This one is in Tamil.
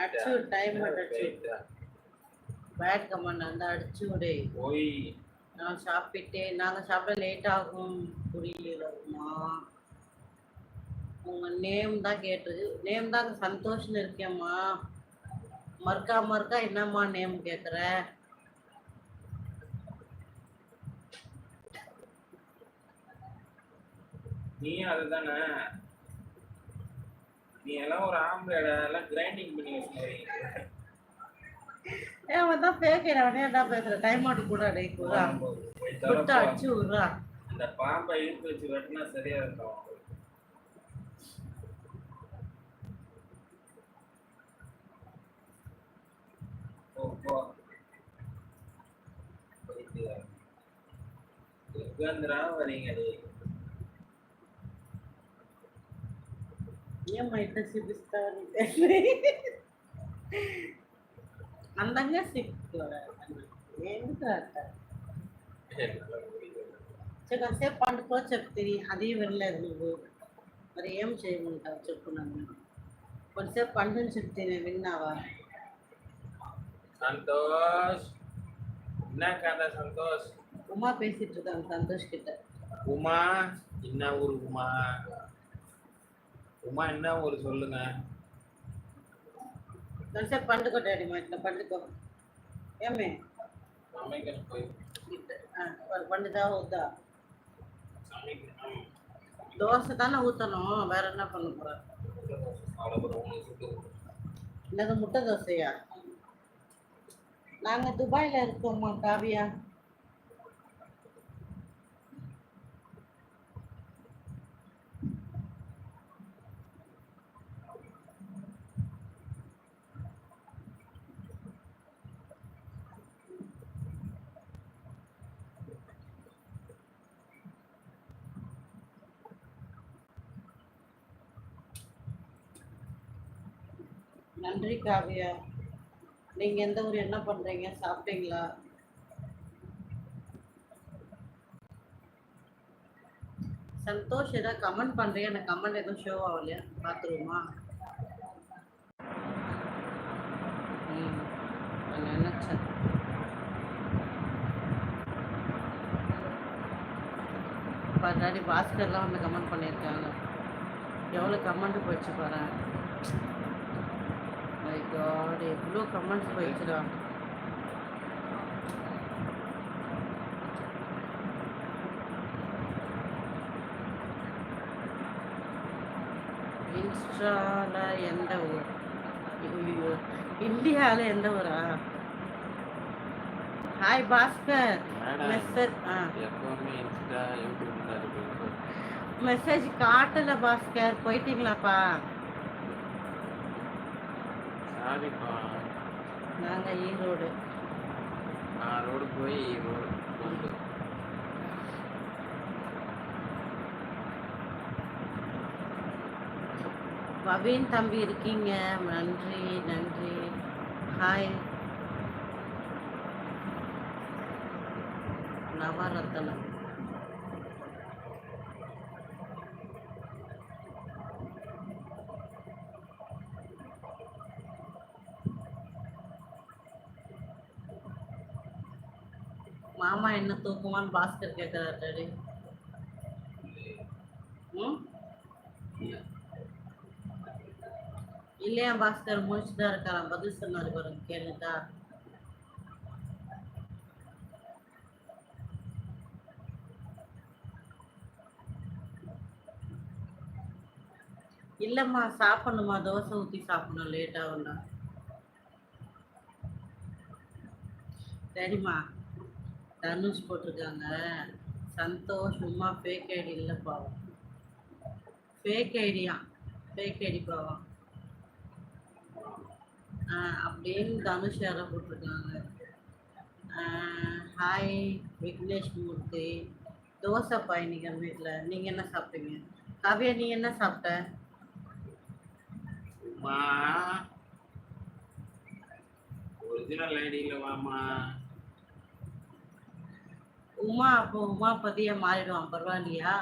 அடிச்சு டைம் அடிச்சு பேட் கமெண்ட் வந்து அடிச்சு விடு போய் நான் சாப்பிட்டு நாங்கள் சாப்பிட லேட் ஆகும். புரியலம்மா உங்கள் நேம் தான் கேட்டது. நேம் தான் சந்தோஷம் இருக்கேம்மா மறுக்கா மறுக்கா என்னம்மா நேம் கேட்குற நீயும் அதுதானே? நீ எல்லாம் ஒரு ஆம்பளை எல்லாம் கிரைண்டிங் பண்ணி வச்சுக்கிறீங்க ஏன் அவன் தான் பேக்கிறேன் அவனே என்ன பேசுற? டைம் அவுட் கூட அடை கூடா விட்டு அடிச்சு விடுறா அந்த பாம்பை இழுத்து வச்சு வெட்டினா சரியா இருக்கும். எங்கேருந்துடா வரீங்க டேய்? ஏன் மைட்ட சிபிஸ்தான் అందంగా సిక్కురా ఎందుకు కాసేపు పండుకో చెప్తుంది అది వినలేదు నువ్వు మరి ఏం చేయమంటావు చెప్పు నన్ను కొంతసేపు పండుని చెప్తే విన్నావా சந்தோஷ் என்ன கதை சந்தோஷ் உமா பேசிட்டு இருக்காங்க சந்தோஷ் கிட்ட உமா என்ன ஊர் உமா உமா என்ன ஒரு சொல்லுங்க. சார் பண்டுக்கோ டேடி மாட்டில பண்டுக்கோ ஏமே பண்டுதா ஊத்தா. தோசை தானே ஊற்றணும் வேற என்ன பண்ண போற? என்னது முட்டை தோசையா? நாங்கள் துபாயில் இருக்கோம்மா காவியா. நன்றி காவியா. நீங்க எந்த ஊர் என்ன பண்றீங்க? சாப்பிட்டீங்களா? சந்தோஷ் ஏதாவது கமெண்ட் பண்றீங்க? எனக்கு கமெண்ட் எதுவும் ஷோ ஆகலையா? பார்த்துருவோமா? ம், நான் நினைச்சேன். பாஸ்கர்லாம் வந்து கமெண்ட் பண்ணியிருக்காங்க. எவ்வளோ கமெண்ட் போயிடுச்சு பாரு. காட் எவ்வளோ கமெண்ட்ஸ் போயிடுச்சுடா இன்ஸ்டால எந்த ஊர் ஐயோ இந்தியாவில் எந்த ஊரா ஹாய் பாஸ்கர் மெசேஜ் ஆ எப்பவுமே இன்ஸ்டா யூடியூப் தான் இருக்கு மெசேஜ் காட்டல பாஸ்கர் போயிட்டீங்களாப்பா சாரிப்பா நாங்கள் ஈரோடு. நான் ரோடு போய் ரோடு கொண்டு. பவீன் தம்பி இருக்கீங்க. நன்றி நன்றி. ஹாய் நவரத்னம். மாமா என்ன தூக்குமான்னு பாஸ்கர் கேட்கிறார் டாடி ம்? இல்லையா பாஸ்கர்? முடிச்சுட்டு தான் இருக்காராம். பதில் சொன்னார் பாருங்க கேளுட்டா இல்லைம்மா சாப்பிடணுமா? தோசை ஊற்றி சாப்பிடணும். லேட் சரிம்மா. தனுஷ் போட்டிருக்காங்க. சந்தோஷ் உமா ஃபேக் ஐடி இல்லை பாவம். ஃபேக் ஐடியா ஃபேக் ஐடி பாவம். ஆ, அப்படின்னு தனுஷ் யாரோ போட்டிருக்காங்க. ஹாய் விக்னேஷ் மூர்த்தி தோசை பயணிகள் வீட்டில் நீங்கள் என்ன சாப்பிட்டீங்க? காவியா நீ என்ன சாப்பிட்ட? ஒரிஜினல் ஐடியில் வாமா உமா அப்போ உமா மாறிடுவான் பரவாயில்லையா?